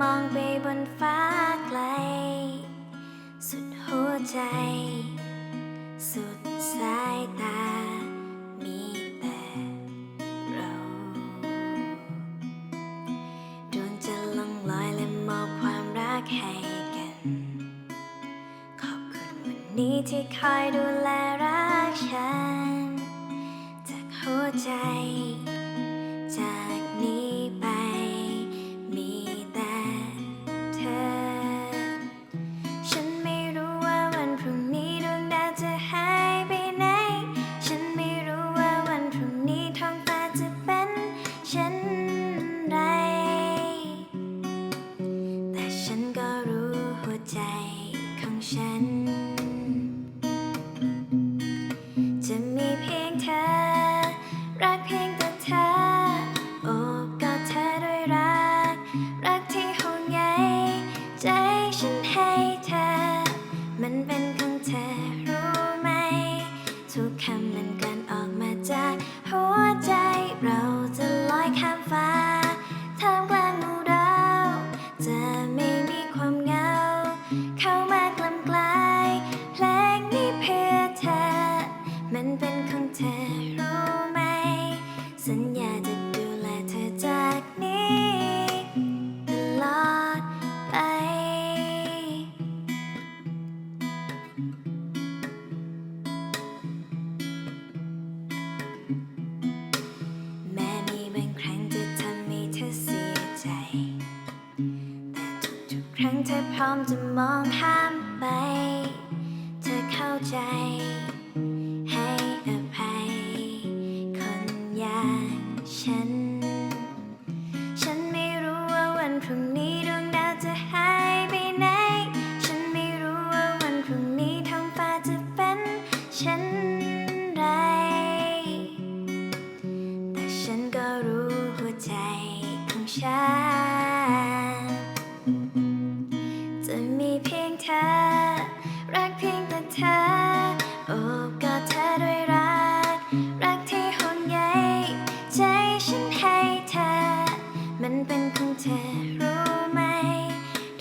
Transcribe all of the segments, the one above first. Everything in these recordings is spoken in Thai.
มองไปบนฟ้าไกล สุดหัวใจ สุดสายตา มีแต่เราดวงจะล่องลอยและมอบความรักให้กัน ขอบคุณวันนี้ที่คอยดูแลรักฉัน จากหัวใจจาก ไร มันเป็นของเธอรู้ไหม สัญญาจะดูแลเธอจากนี้ตลอดไป แม้มีบางครั้งจะทำให้เธอเสียใจ แต่ทุกๆครั้งเธอพร้อมจะมองข้ามไป เธอเข้าใจ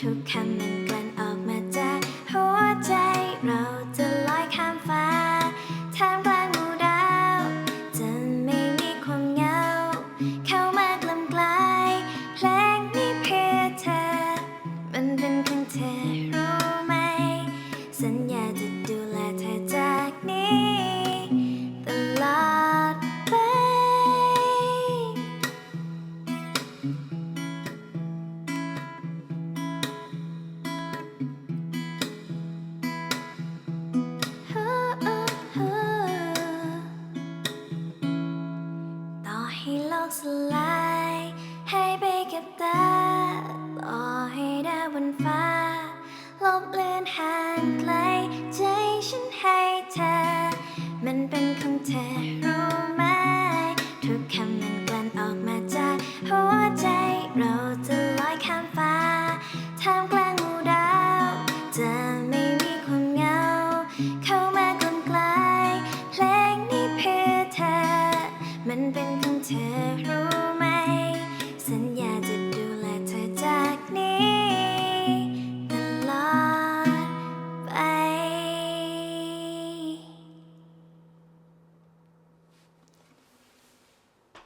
ทุกคำมันกลั่นออกมาจากหัวใจเราจะลอยข้ามฟ้าท่ามกลางหมู่ดาวจะไม่มีความเหงา เข้ามากลำกลายเพลงนี้เพื่อเธอ มันเป็นของเธอรู้ไหม สัญญาจะ สลายให้ไปกับตาต่อให้ดาวบนฟ้า ลบเลือนห่างไกล ใจฉันให้เธอ มันเป็นของเธอรู้ไหมทุกคำ